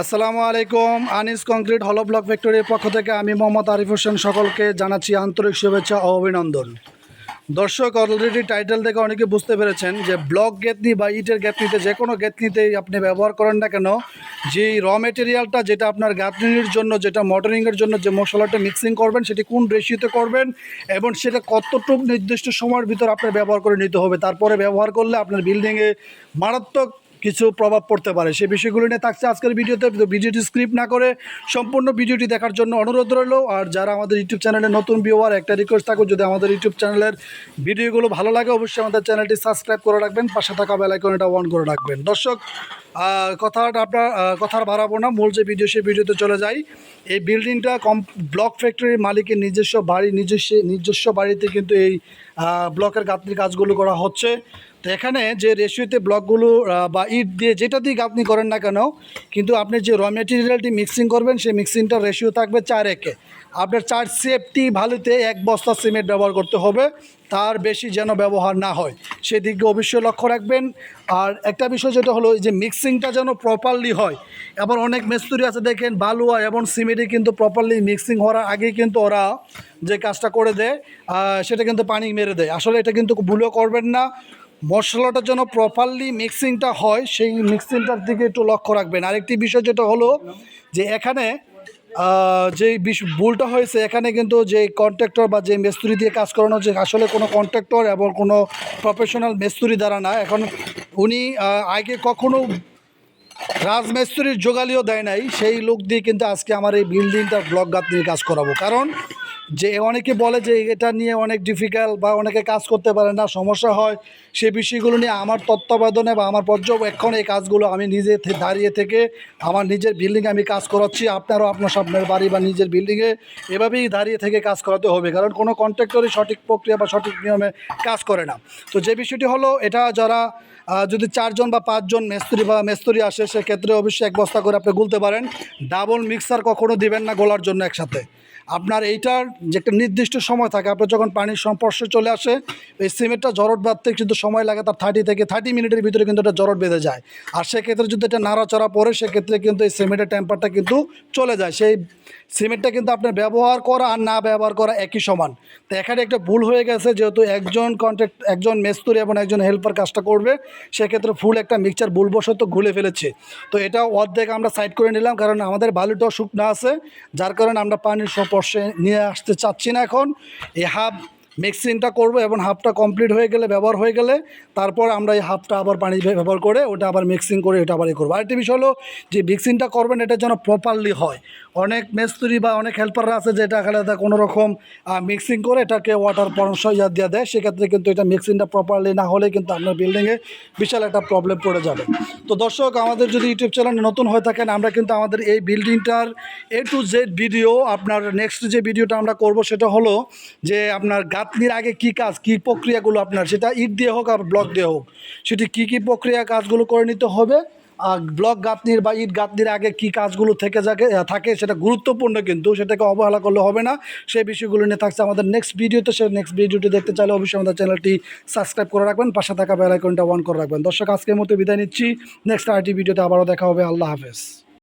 আসসালামু আলাইকুম, আনিস কংক্রিট হলো ব্লক ফ্যাক্টরির পক্ষ থেকে আমি মোহাম্মদ আরিফ হোসেন সকলকে জানাচ্ছি আন্তরিক শুভেচ্ছা ও অভিনন্দন। দর্শক অলরেডি টাইটেল থেকে অনেকে বুঝতে পেরেছেন যে ব্লক গেতনি বা ইটের গেতনিতে যে কোনো গেতনিতেই আপনি ব্যবহার করেন না কেন যে র মেটেরিয়ালটা যেটা আপনার গাঁথনির জন্য, যেটা মডার্নিংয়ের জন্য যে মশলাটা মিক্সিং করবেন, সেটি কোন রেশিওতে করবেন এবং সেটা কতটুকু নির্দিষ্ট সময়ের ভিতর আপনার ব্যবহার করে নিতে হবে, তারপরে ব্যবহার করলে আপনার বিল্ডিংয়ে মারাত্মক কিছু প্রভাব পড়তে পারে। সেই বিষয়গুলো নিয়ে থাকছে আজকের ভিডিওতে। ভিডিওটি স্ক্রিপ্ট না করে সম্পূর্ণ ভিডিওটি দেখার জন্য অনুরোধ রইল। আর যারা আমাদের ইউটিউব চ্যানেলে নতুন ভিউয়ার, একটা রিকোয়েস্ট থাকুক, যদি আমাদের ইউটিউব চ্যানেলের ভিডিওগুলো ভালো লাগে, অবশ্যই আমাদের চ্যানেলটি সাবস্ক্রাইব করে রাখবেন। পাশে থাকা বেলাইকনটা অন করে রাখবেন। দর্শক কথাটা আপনার কথার কথা বাড়াবো না। মূল যে ভিডিও সেই ভিডিওতে চলে যাই। এই বিল্ডিংটা কম ব্লক ফ্যাক্টরির মালিকের নিজস্ব বাড়ি, নিজস্ব নিজস্ব বাড়িতে কিন্তু এই ব্লকের গাঁথনির কাজগুলো করা হচ্ছে। তো এখানে যে রেশিওতে ব্লকগুলো বা ইট দিয়ে যেটা দিয়ে গাঁথনি করেন না কেন, কিন্তু আপনি যে র মেটেরিয়ালটি মিক্সিং করবেন, সেই মিক্সিংটার রেশিও থাকবে চার একে। আপনার চার সেফটি ভালোতে এক বস্তা সিমেন্ট ব্যবহার করতে হবে। তার বেশি যেন ব্যবহার না হয়। সেদিকে অবশ্যই লক্ষ্য রাখবেন। আর একটা বিষয় যেটা হলো যে মিক্সিংটা যেন প্রপারলি হয়। এবার অনেক মেস্তুরি আছে, দেখেন বালুয়া এবং সিমেন্টে কিন্তু প্রপারলি মিক্সিং হওয়ার আগে কিন্তু ওরা যে কাজটা করে দেয় সেটা কিন্তু পানি মেরে দেয়। আসলে এটা কিন্তু ভুলও করবেন না। মশলাটা যেন প্রপারলি মিক্সিংটা হয়, সেই মিক্সিংটার দিকে একটু লক্ষ্য রাখবেন। আরেকটি বিষয় যেটা হলো, যে এখানে যে ভুলটা হয়েছে, এখানে কিন্তু যে কন্ট্রাক্টর বা যে মেস্তুরি দিয়ে কাজ করানো হচ্ছে আসলে কোনো কন্ট্রাক্টর এবং কোনো প্রফেশনাল মেস্তুরি দ্বারা না, এখন উনি আগে কখনো রাজমিস্ত্রির যোগালিও দেয় নাই, সেই লোক দিয়ে কিন্তু আজকে আমার এই বিল্ডিংটার ব্লক নিয়ে কাজ করাবো। কারণ যে অনেকে বলে যে এটা নিয়ে অনেক ডিফিকাল্ট বা অনেকে কাজ করতে পারে না, সমস্যা হয়। সেই বিষয়গুলো নিয়ে আমার তত্ত্বাবধানে বা আমার পর্যবেক্ষণে এই কাজগুলো আমি নিজে দাঁড়িয়ে থেকে আমার নিজের বিল্ডিংয়ে আমি কাজ করাচ্ছি, আপনারও আপনার স্বপ্নের বাড়ি বা নিজের বিল্ডিংয়ে এভাবেই দাঁড়িয়ে থেকে কাজ করাতে হবে। কারণ কোনো কন্ট্রাক্টরই সঠিক প্রক্রিয়া বা সঠিক নিয়মে কাজ করে না। তো যে বিষয়টি হলো, এটা যারা যদি চারজন বা পাঁচজন মেস্তুরি বা মেস্তুরি আসে, সেক্ষেত্রে অবশ্যই এক বস্তা করে আপনি গুলতে পারেন। ডাবল মিক্সার কখনো দিবেন না গোলার জন্য একসাথে। আপনার এইটার যে একটা নির্দিষ্ট সময় থাকে, আপনার যখন পানির সংস্পর্শে চলে আসে, এই সিমেন্টটা জরট বাঁধতে কিন্তু সময় লাগে তার থার্টি থেকে থার্টি মিনিটের ভিতরে কিন্তু এটা জরট বেঁধে যায়। আর সেক্ষেত্রে যদি এটা নাড়াচড়া পড়ে সেক্ষেত্রে কিন্তু এই সিমেন্টের টেম্পারটা কিন্তু চলে যায়। সেই সিমেন্টটা কিন্তু আপনার ব্যবহার করা আর না ব্যবহার করা একই সমান। তো এখানে একটা ভুল হয়ে গেছে, যেহেতু একজন কন্ট্রাক্ট একজন মেস্তুরি এবং একজন হেল্পার কাজটা করবে, সেক্ষেত্রে ফুল একটা মিক্সচার ভুলবশত ঘুলে ফেলেছে। তো এটা অর্ধেক আমরা সাইড করে নিলাম, কারণ আমাদের বালুটাও শুকনো আছে, যার কারণে আমরা পানির স্পর্শে নিয়ে আসতে চাচ্ছি না এখন। এই হাফ মিক্সিংটা করব এবং হাফটা কমপ্লিট হয়ে গেলে, ব্যবহার হয়ে গেলে, তারপর আমরা এই হাফটা আবার পানি ব্যবহার করে ওটা আবার মিক্সিং করে ওটা আবার এ করব। আরেকটি বিষয় হলো, যে মিক্সিংটা করবেন এটা যেন প্রপারলি হয়। অনেক মেস্তুরি বা অনেক হেল্পাররা আছে যে যেটা খেলাতে কোনো রকম মিক্সিং করে এটাকে ওয়াটার পরামর্শ ইয়া দিয়ে দেয়। সেক্ষেত্রে কিন্তু এটা মিক্সিংটা প্রপারলি না হলে কিন্তু আপনার বিল্ডিংয়ে বিশাল একটা প্রবলেম পড়ে যাবে। তো দর্শক, আমাদের যদি ইউটিউব চ্যানেল নতুন হয়ে থাকেন, আমরা কিন্তু আমাদের এই বিল্ডিংটার এ টু জেড ভিডিও আপনার নেক্সট যে ভিডিওটা আমরা করব, সেটা হলো যে আপনার গাঁথনির আগে কি কাজ, কি প্রক্রিয়াগুলো আপনার? সেটা ইট দিয়ে হোক আর ব্লক দিয়ে হোক। সেটি কি কি প্রক্রিয়া কাজগুলো করে নিতে হবে? আর ব্লক গাঁথনির বা ইট গাঁথনির আগে কি কাজগুলো থেকে যাকে থাকে সেটা গুরুত্বপূর্ণ কিন্তু, সেটাকে অবহেলা করলে হবে না। সেই বিষয়গুলো নিয়ে থাকছে আমাদের নেক্সট ভিডিওতে সেই নেক্সট ভিডিওটি দেখতে চাইলে অবশ্যই আমাদের চ্যানেলটি সাবস্ক্রাইব করে রাখবেন। পাশে থাকা বেল আইকনটা অন করে রাখবেন। দর্শক, আজকের মতো বিদায় নিচ্ছি। নেক্সট আরটি ভিডিওতে আবারও দেখা হবে। আল্লাহ হাফেজ।